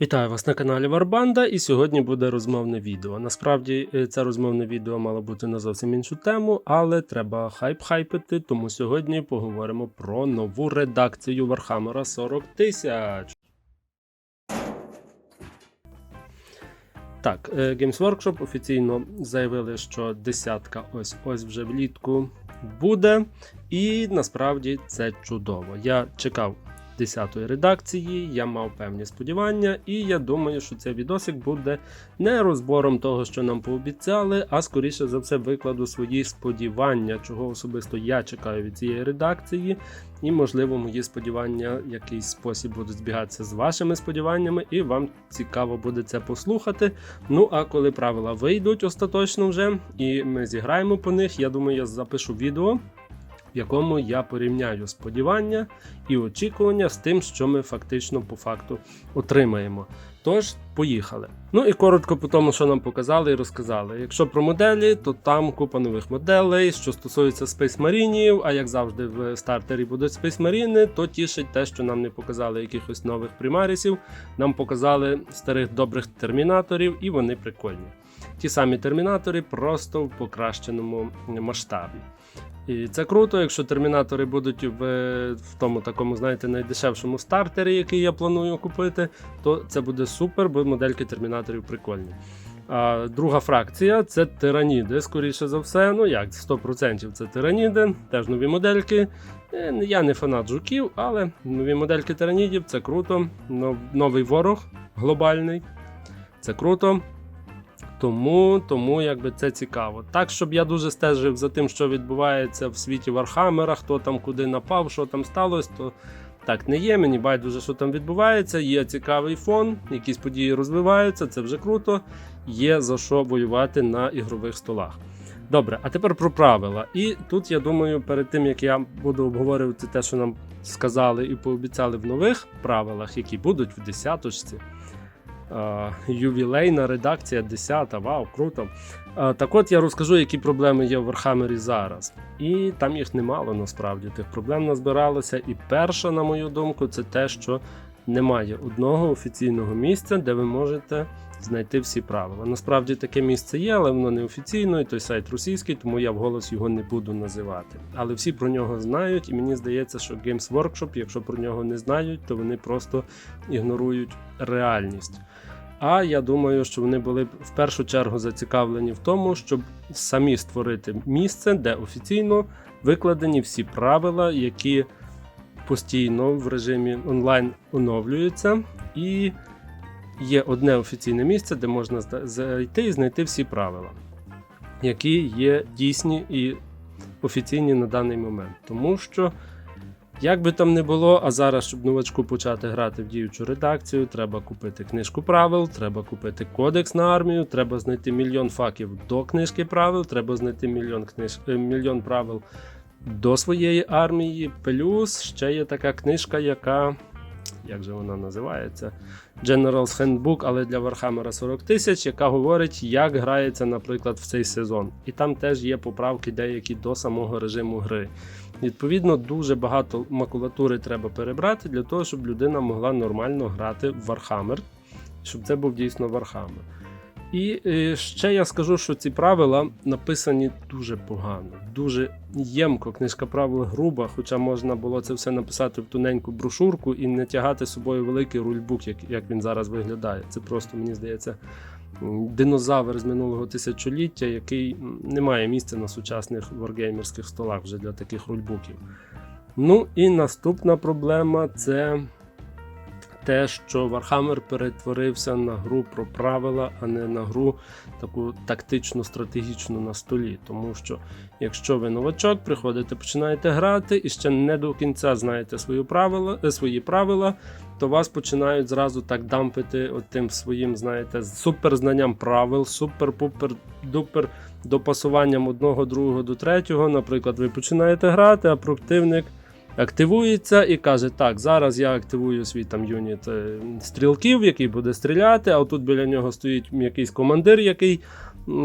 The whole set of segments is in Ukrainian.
Вітаю вас на каналі Варбанда, і сьогодні буде розмовне відео. Насправді е, це розмовне відео мало бути на зовсім іншу тему, але треба хайп-хайпити, тому сьогодні поговоримо про нову редакцію Вархаммера 40 тисяч. Так, е, Games Workshop офіційно заявили, що десятка ось ось вже влітку буде, і насправді це чудово. Я чекав 10-ї редакції, я мав певні сподівання, і я думаю, що цей відосик буде не розбором того, що нам пообіцяли, а скоріше за все викладу свої сподівання, чого особисто я чекаю від цієї редакції, і, можливо, мої сподівання в якийсь спосіб будуть збігатися з вашими сподіваннями, і вам цікаво буде це послухати. Ну а коли правила вийдуть остаточно вже, і ми зіграємо по них, я думаю, я запишу відео в якому я порівняю сподівання і очікування з тим, що ми фактично по факту отримаємо. Тож, поїхали. Ну і коротко по тому, що нам показали і розказали. Якщо про моделі, то там купа нових моделей. Що стосується Space Marine, а як завжди в стартері будуть Space Marine, то тішить те, що нам не показали якихось нових примарісів. Нам показали старих добрих термінаторів, і вони прикольні. Ті самі термінатори, просто в покращеному масштабі. І це круто, якщо термінатори будуть в, в тому такому, знаєте, найдешевшому стартері, який я планую купити, то це буде супер, бо модельки термінаторів прикольні. А друга фракція це тираніди, скоріше за все. Ну як, 100% це тираніди, теж нові модельки. Е, Я не фанат жуків, але нові модельки тиранідів це круто. Новий ворог глобальний. Це круто. Тому, тому якби це цікаво. Так, щоб я дуже стежив за тим, що відбувається в світі Вархаммера, хто там куди напав, що там сталося, то так не є. Мені байдуже, що там відбувається. Є цікавий фон, якісь події розвиваються, це вже круто. Є за що воювати на ігрових столах. Добре, а тепер про правила. І тут я думаю, перед тим як я буду обговорювати те, що нам сказали і пообіцяли в нових правилах, які будуть в десяточці. Е, ювілейна редакція 10, вау, круто. Е, Так от я розкажу, які проблеми є в Вархаммері зараз. І там їх немало насправді. Тих проблем назбиралося. І перша, на мою думку, це те, що немає одного офіційного місця, де ви можете знайти всі правила. Насправді таке місце є, але воно не офіційно, і той сайт російський, тому я вголос його не буду називати. Але всі про нього знають, і мені здається, що Games Workshop, якщо про нього не знають, то вони просто ігнорують реальність. А я думаю, що вони були б в першу чергу зацікавлені в тому, щоб самі створити місце, де офіційно викладені всі правила, які постійно в режимі онлайн оновлюються, і є одне офіційне місце, де можна зайти і знайти всі правила, які є дійсні і офіційні на даний момент. Тому що як би там не було, а зараз, щоб новачку почати грати в діючу редакцію, треба купити книжку правил, треба купити кодекс на армію, треба знайти мільйон факів до книжки правил, треба знайти мільйон книж... е, мільйон правил до своєї армії. Плюс ще є така книжка, яка. Як же вона називається? General's Handbook, але для Warhammer 40 тисяч, яка говорить, як грається, наприклад, в цей сезон. І там теж є поправки деякі до самого режиму гри. Відповідно, дуже багато макулатури треба перебрати для того, щоб людина могла нормально грати в Warhammer, щоб це був дійсно Warhammer. І е, ще я скажу, що ці правила написані дуже погано, дуже ємко. Книжка правил груба, хоча можна було це все написати в тоненьку брошурку і не тягати з собою великий рульбук, як, як він зараз виглядає. Це просто, мені здається, динозавр з минулого тисячоліття, який не має місця на сучасних варгеймерських столах вже для таких рульбуків. Ну і наступна проблема це те, що Warhammer перетворився на гру про правила, а не на гру таку тактично стратегічну на столі. Тому що якщо ви новачок, приходите, починаєте грати і ще не до кінця знаєте свої правила, е, свої правила, то вас починають зразу так дампити тим своїм, знаєте, суперзнанням правил, супер-пупер-дупер допасуванням одного, другого до третього. Наприклад, ви починаєте грати, а противник активується і каже: Так, зараз я активую свій там юніт е, стрілків, який буде стріляти, а тут біля нього стоїть якийсь командир, який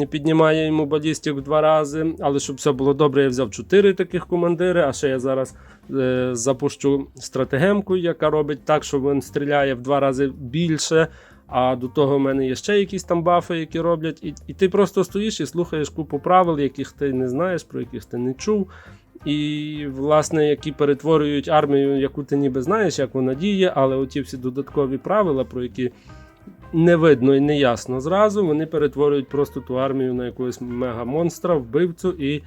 піднімає йому балістик в два рази. Але щоб все було добре, я взяв 4 таких командири, а ще я зараз е, запущу стратегемку, яка робить так, що він стріляє в два рази більше. А до того в мене є ще якісь там бафи, які роблять. І, і ти просто стоїш і слухаєш купу правил, яких ти не знаєш, про яких ти не чув. І, власне, які перетворюють армію, яку ти ніби знаєш, як вона діє, але оті всі додаткові правила, про які не видно і не ясно зразу, вони перетворюють просто ту армію на якогось мега-монстра, вбивцю, і,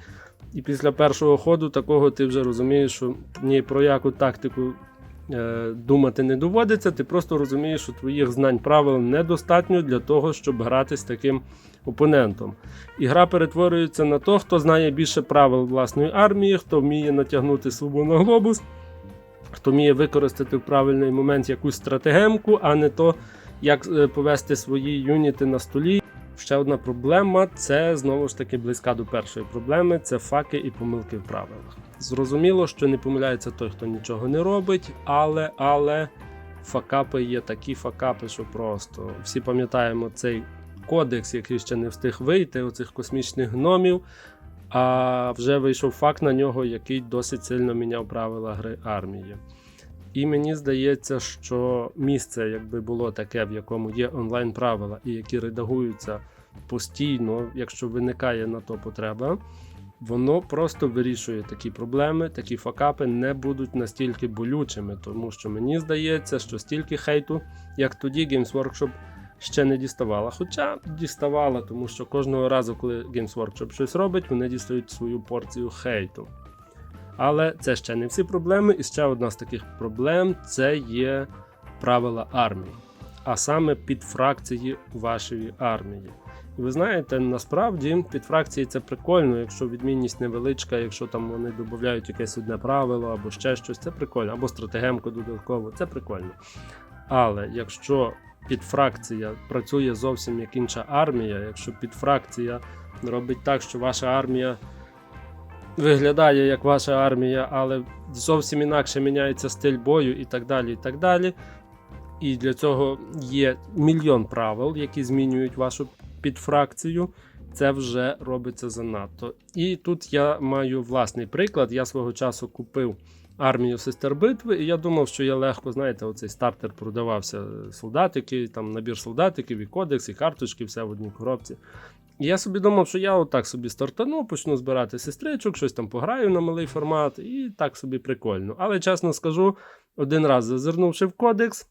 і після першого ходу такого ти вже розумієш, що ні про яку тактику думати не доводиться. Ти просто розумієш, що твоїх знань правил недостатньо для того, щоб грати з таким опонентом. І гра перетворюється на то, хто знає більше правил власної армії, хто вміє натягнути свободу на глобус, хто вміє використати в правильний момент якусь стратегемку, а не то, як е, повести свої юніти на столі. Ще одна проблема це знову ж таки близька до першої проблеми це факи і помилки в правилах. Зрозуміло, що не помиляється той, хто нічого не робить, але але факапи є такі факапи, що просто всі пам'ятаємо цей кодекс, який ще не встиг вийти, оцих космічних гномів. А вже вийшов факт на нього, який досить сильно міняв правила гри армії. І мені здається, що місце, якби було таке, в якому є онлайн правила, і які редагуються постійно, якщо виникає на то потреба, воно просто вирішує такі проблеми, такі факапи не будуть настільки болючими, тому що мені здається, що стільки хейту, як тоді Games Workshop ще не діставала. Хоча діставала, тому що кожного разу, коли Games Workshop щось робить, вони дістають свою порцію хейту. Але це ще не всі проблеми. І ще одна з таких проблем це є правила армії, а саме підфракції вашої армії. І ви знаєте, насправді підфракції це прикольно, якщо відмінність невеличка, якщо там вони додають якесь одне правило або ще щось, це прикольно, або стратегемку додатково, це прикольно. Але якщо підфракція працює зовсім як інша армія, якщо підфракція робить так, що ваша армія виглядає як ваша армія, але зовсім інакше міняється стиль бою і так далі. І так далі. І для цього є мільйон правил, які змінюють вашу підфракцію. Це вже робиться занадто. І тут я маю власний приклад. Я свого часу купив армію сестер битви, і я думав, що я легко, знаєте, оцей стартер продавався солдатики, там набір солдатиків, і кодекс, і карточки, все в одній коробці. Я собі думав, що я отак собі стартану, почну збирати сестричок, щось там пограю на малий формат, і так собі прикольно. Але чесно скажу, один раз зазирнувши в кодекс,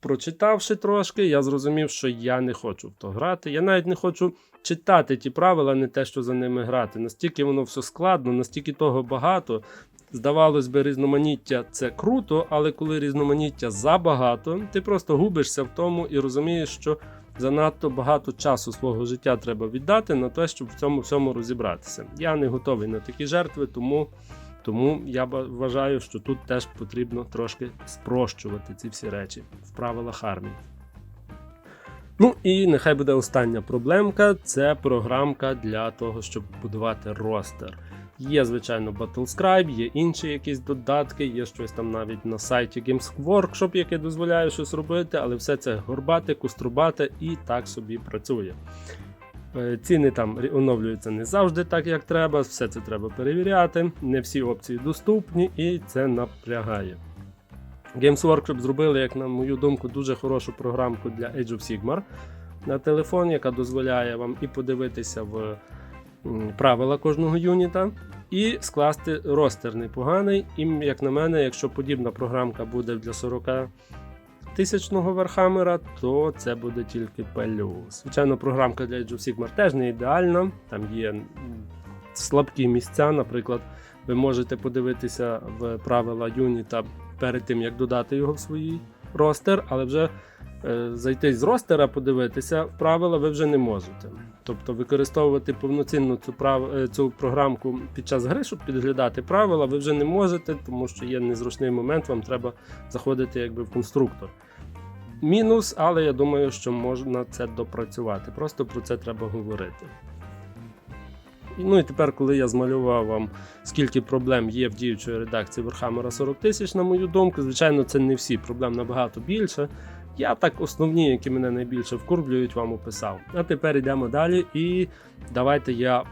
прочитавши трошки, я зрозумів, що я не хочу в то грати. Я навіть не хочу читати ті правила, не те, що за ними грати. Настільки воно все складно, настільки того багато. Здавалось би, різноманіття це круто, але коли різноманіття забагато, ти просто губишся в тому і розумієш, що занадто багато часу свого життя треба віддати на те, щоб в цьому всьому розібратися. Я не готовий на такі жертви, тому, тому я вважаю, що тут теж потрібно трошки спрощувати ці всі речі в правилах армії. Ну і нехай буде остання проблемка це програмка для того, щоб будувати ростер. Є, звичайно, Battlescribe, є інші якісь додатки, є щось там навіть на сайті Games Workshop, яке дозволяє щось робити, але все це горбате, куструбате і так собі працює. Е, Ціни там оновлюються не завжди так, як треба, все це треба перевіряти, не всі опції доступні і це напрягає. Games Workshop зробили, як на мою думку, дуже хорошу програмку для Age of Sigmar на телефон, яка дозволяє вам і подивитися в правила кожного юніта, і скласти ростер непоганий. І, як на мене, якщо подібна програмка буде для 40 тисячного Вархаммера, то це буде тільки плюс. Звичайно, програмка для Age of Sigmar теж не ідеальна. Там є слабкі місця. Наприклад, ви можете подивитися в правила юніта перед тим, як додати його в свій ростер, але вже е, зайти з ростера, подивитися правила ви вже не можете. Тобто використовувати повноцінно цю, прав... е, цю програмку під час гри, щоб підглядати правила, ви вже не можете, тому що є незручний момент, вам треба заходити якби в конструктор. Мінус, але я думаю, що можна це допрацювати. Просто про це треба говорити. Ну і тепер, коли я змалював вам, скільки проблем є в діючої редакції Warhammer 40 тисяч, на мою думку, звичайно, це не всі, проблем набагато більше. Я так основні, які мене найбільше вкурблюють, вам описав. А тепер йдемо далі. І давайте я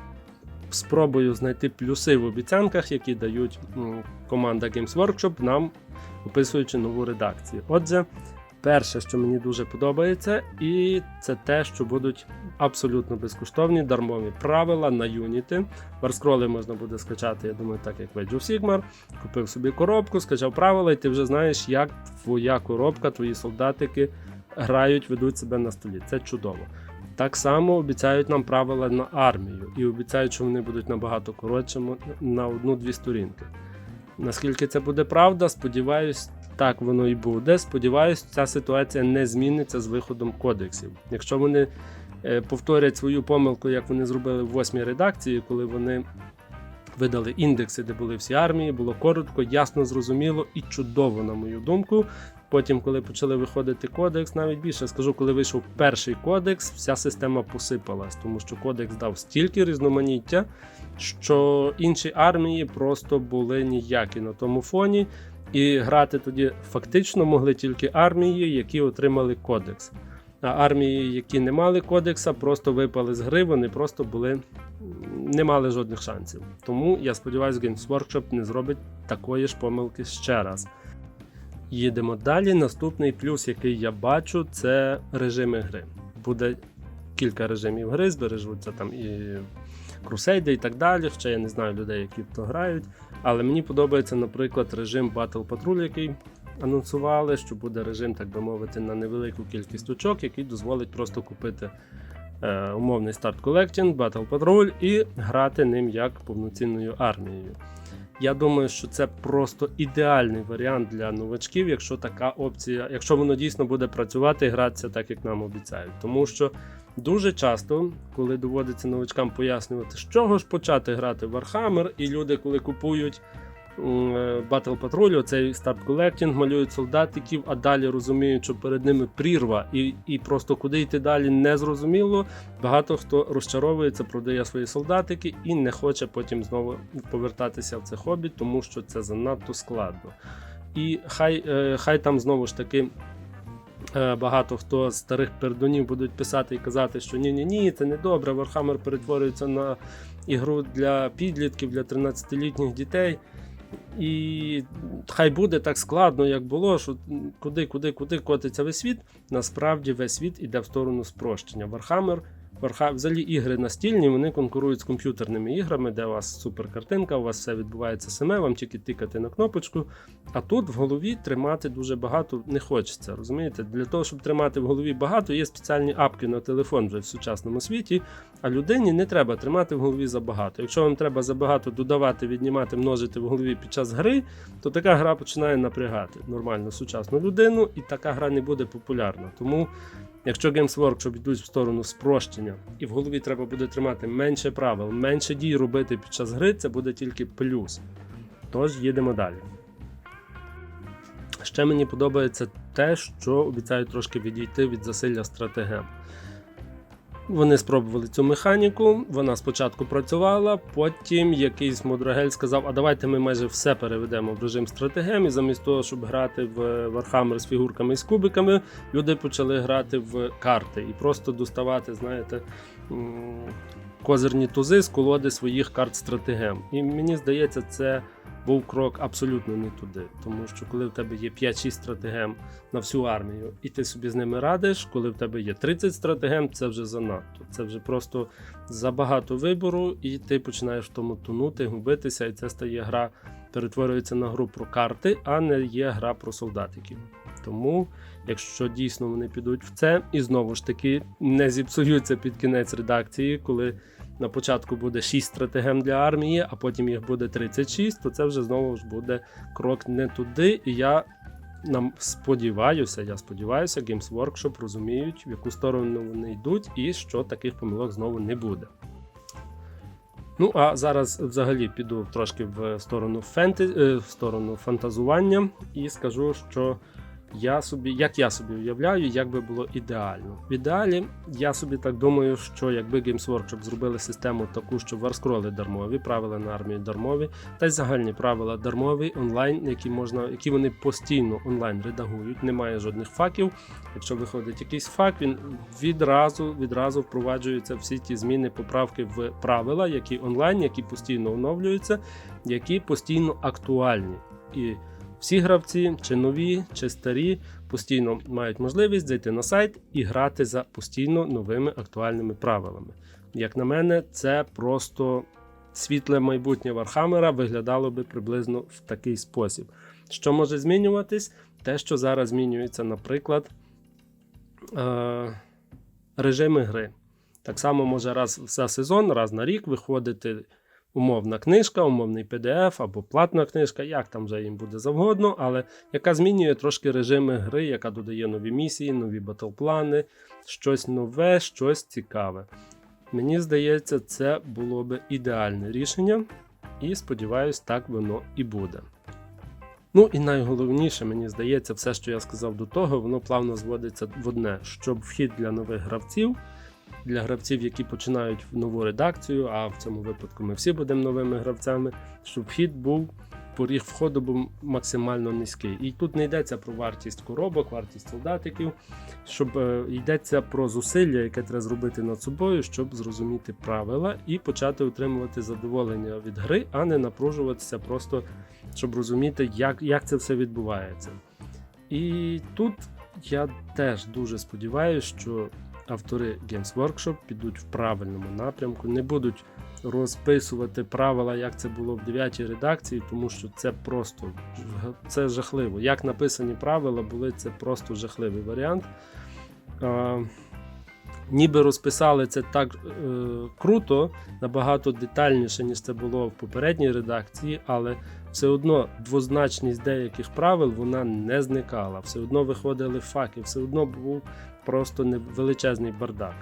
спробую знайти плюси в обіцянках, які дають команда Games Workshop нам, описуючи нову редакцію. Отже, перше, що мені дуже подобається, і це те, що будуть абсолютно безкоштовні дармові правила на Unity. Варскроли можна буде скачати, я думаю, так як в Age of Sigmar. Купив собі коробку, скачав правила, і ти вже знаєш, як твоя коробка, твої солдатики грають, ведуть себе на столі. Це чудово. Так само обіцяють нам правила на армію і обіцяють, що вони будуть набагато коротшими на одну-дві сторінки. Наскільки це буде правда, сподіваюсь, так воно і буде. Сподіваюсь, ця ситуація не зміниться з виходом кодексів. Якщо вони е, повторять свою помилку, як вони зробили в восьмій редакції, коли вони видали індекси, де були всі армії, було коротко, ясно, зрозуміло і чудово, на мою думку. Потім, коли почали виходити кодекс, навіть більше скажу, коли вийшов перший кодекс, вся система посипалась, тому що кодекс дав стільки різноманіття, що інші армії просто були ніякі на тому фоні. І грати тоді фактично могли тільки армії, які отримали кодекс. А армії, які не мали кодекса, просто випали з гри, вони просто були не мали жодних шансів. Тому я сподіваюся, Games Workshop не зробить такої ж помилки ще раз. Їдемо далі. Наступний плюс, який я бачу, це режими гри. Буде кілька режимів гри, збережуться там і крусейди і так далі. Ще я не знаю людей, які то грають. Але мені подобається, наприклад, режим Battle Patrol, який анонсували, що буде режим, так би мовити, на невелику кількість очок, який дозволить просто купити е, умовний старт Collecting, Battle Patrol і грати ним як повноцінною армією. Я думаю, що це просто ідеальний варіант для новачків, якщо така опція, якщо воно дійсно буде працювати і гратися так, як нам обіцяють. Тому що дуже часто, коли доводиться новачкам пояснювати, з чого ж почати грати в Warhammer, і люди, коли купують е, Battle Patrol, цей старт колектінг, малюють солдатиків, а далі розуміють, що перед ними прірва, і, і просто куди йти далі не зрозуміло. Багато хто розчаровується, продає свої солдатики і не хоче потім знову повертатися в це хобі, тому що це занадто складно. І хай, е, хай там знову ж таки. Е, Багато хто з старих пердунів будуть писати і казати, що ні, ні, ні, це не добре. Warhammer перетворюється на ігру для підлітків, для 13-літніх дітей. І хай буде так складно, як було, що куди, куди, куди котиться весь світ. Насправді весь світ іде в сторону спрощення. Warhammer, Warhammer, взагалі ігри настільні, вони конкурують з комп'ютерними іграми, де у вас суперкартинка, у вас все відбувається саме, вам тільки тикати на кнопочку. А тут в голові тримати дуже багато не хочеться. Розумієте? Для того, щоб тримати в голові багато, є спеціальні апки на телефон вже в сучасному світі. А людині не треба тримати в голові забагато. Якщо вам треба забагато додавати, віднімати, множити в голові під час гри, то така гра починає напрягати нормальну сучасну людину, і така гра не буде популярна. Тому, якщо Games Workshop йдуть в сторону спрощення, і в голові треба буде тримати менше правил, менше дій робити під час гри, це буде тільки плюс. Тож їдемо далі. Ще мені подобається те, що обіцяють трошки відійти від засилля стратегем. Вони спробували цю механіку, вона спочатку працювала, потім якийсь мудрагель сказав: а давайте ми майже все переведемо в режим стратегем, і замість того, щоб грати в Warhammer з фігурками і з кубиками, люди почали грати в карти і просто доставати, знаєте, козирні тузи з колоди своїх карт стратегем. І мені здається, це був крок абсолютно не туди. Тому що коли в тебе є 5-6 стратегем на всю армію, і ти собі з ними радиш, коли в тебе є 30 стратегем, це вже занадто. Це вже просто забагато вибору, і ти починаєш в тому тонути, губитися, і це стає гра, перетворюється на гру про карти, а не є гра про солдатиків. Тому, якщо дійсно вони підуть в це, і знову ж таки не зіпсуються під кінець редакції, коли на початку буде 6 стратегем для армії, а потім їх буде 36, то це вже знову ж буде крок не туди. І я нам сподіваюся, я сподіваюся, Games Workshop розуміють, в яку сторону вони йдуть, і що таких помилок знову не буде. Ну, а зараз взагалі піду трошки в сторону фенте... е, в сторону фантазування і скажу, що я собі, як я собі уявляю, як би було ідеально. В ідеалі я собі так думаю, що якби Games Workshop зробили систему таку, що варскроли дармові, правила на армію дармові, та й загальні правила дармові онлайн, які можна, які вони постійно онлайн редагують. Немає жодних факів. Якщо виходить якийсь факт, він відразу відразу впроваджуються всі ті зміни, поправки в правила, які онлайн, які постійно оновлюються, які постійно актуальні. І всі гравці, чи нові, чи старі, постійно мають можливість зайти на сайт і грати за постійно новими актуальними правилами. Як на мене, це просто світле майбутнє Вархаммера виглядало би приблизно в такий спосіб. Що може змінюватись? Те, що зараз змінюється, наприклад, е- режими гри. Так само може раз за сезон, раз на рік виходити умовна книжка, умовний PDF або платна книжка, як там вже їм буде завгодно, але яка змінює трошки режими гри, яка додає нові місії, нові батлплани, щось нове, щось цікаве. Мені здається, це було би ідеальне рішення, і сподіваюсь, так воно і буде. Ну і найголовніше, мені здається, все, що я сказав до того, воно плавно зводиться в одне, щоб вхід для нових гравців для гравців, які починають нову редакцію, а в цьому випадку ми всі будемо новими гравцями, щоб вхід був. Поріг входу був максимально низький. І тут не йдеться про вартість коробок, вартість солдатиків, щоб е, йдеться про зусилля, яке треба зробити над собою, щоб зрозуміти правила і почати отримувати задоволення від гри, а не напружуватися, просто щоб розуміти, як, як це все відбувається. І тут я теж дуже сподіваюся, що автори Games Workshop підуть в правильному напрямку, не будуть розписувати правила, як це було в 9 редакції, тому що це просто це жахливо. Як написані правила були, це просто жахливий варіант. А, Ніби розписали це так е, круто, набагато детальніше, ніж це було в попередній редакції, але все одно двозначність деяких правил вона не зникала. Все одно виходили факи, все одно був просто величезний бардак.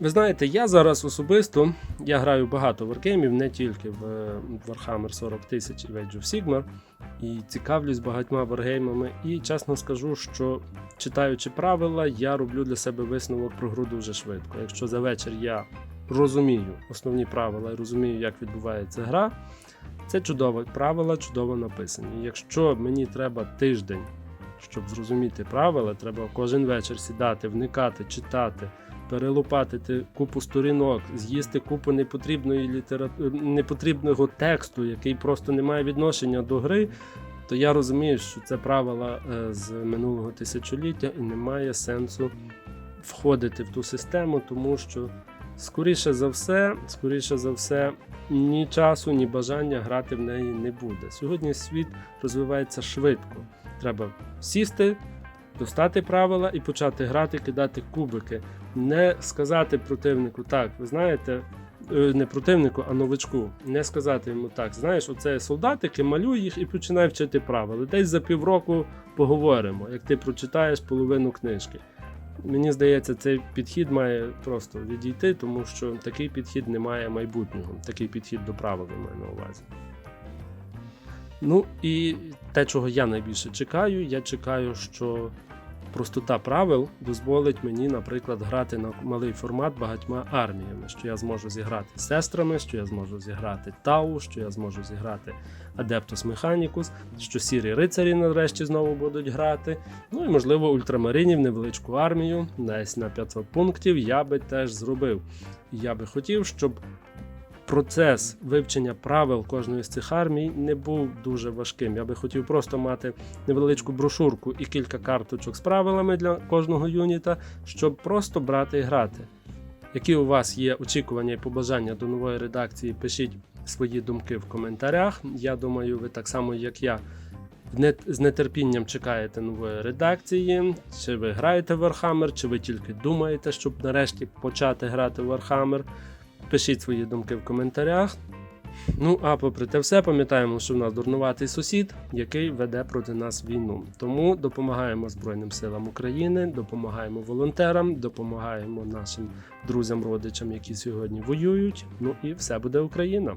Ви знаєте, я зараз особисто я граю багато варгеймів, не тільки в Warhammer 40 тисяч і в Age of Sigmar, і цікавлюсь багатьма варгеймами. І чесно скажу, що читаючи правила, я роблю для себе висновок про гру дуже швидко. Якщо за вечір я розумію основні правила і розумію, як відбувається гра, це чудові правила, чудово написані. Якщо мені треба тиждень щоб зрозуміти правила, треба кожен вечір сідати, вникати, читати, перелопатити купу сторінок, з'їсти купу непотрібної літератури, непотрібного тексту, який просто не має відношення до гри. То я розумію, що це правила е, з минулого тисячоліття і немає сенсу входити в ту систему, тому що скоріше за все, скоріше за все, ні часу, ні бажання грати в неї не буде. Сьогодні світ розвивається швидко. Треба сісти, достати правила і почати грати, кидати кубики. Не сказати противнику, так, ви знаєте, е, не противнику, а новичку. Не сказати йому так, знаєш, оце солдатики, малюй їх і починай вчити правила. Десь за півроку поговоримо, як ти прочитаєш половину книжки. Мені здається, цей підхід має просто відійти, тому що такий підхід не має майбутнього, такий підхід до правил я маю на увазі. Ну і те, чого я найбільше чекаю, я чекаю, що простота правил дозволить мені, наприклад, грати на малий формат багатьма арміями, що я зможу зіграти сестрами, що я зможу зіграти Тау, що я зможу зіграти Адептус Механікус, що сірі рицарі нарешті знову будуть грати. Ну і, можливо, ультрамаринів, невеличку армію, десь на 500 пунктів я би теж зробив. Я би хотів, щоб процес вивчення правил кожної з цих армій не був дуже важким. Я би хотів просто мати невеличку брошурку і кілька карточок з правилами для кожного юніта, щоб просто брати і грати. Які у вас є очікування і побажання до нової редакції, пишіть свої думки в коментарях. Я думаю, ви так само, як я, з нетерпінням чекаєте нової редакції. Чи ви граєте в Warhammer, чи ви тільки думаєте, щоб нарешті почати грати в Warhammer. Пишіть свої думки в коментарях. Ну, а попри те все, пам'ятаємо, що в нас дурнуватий сусід, який веде проти нас війну. Тому допомагаємо Збройним силам України, допомагаємо волонтерам, допомагаємо нашим друзям, родичам, які сьогодні воюють. Ну і все буде Україна.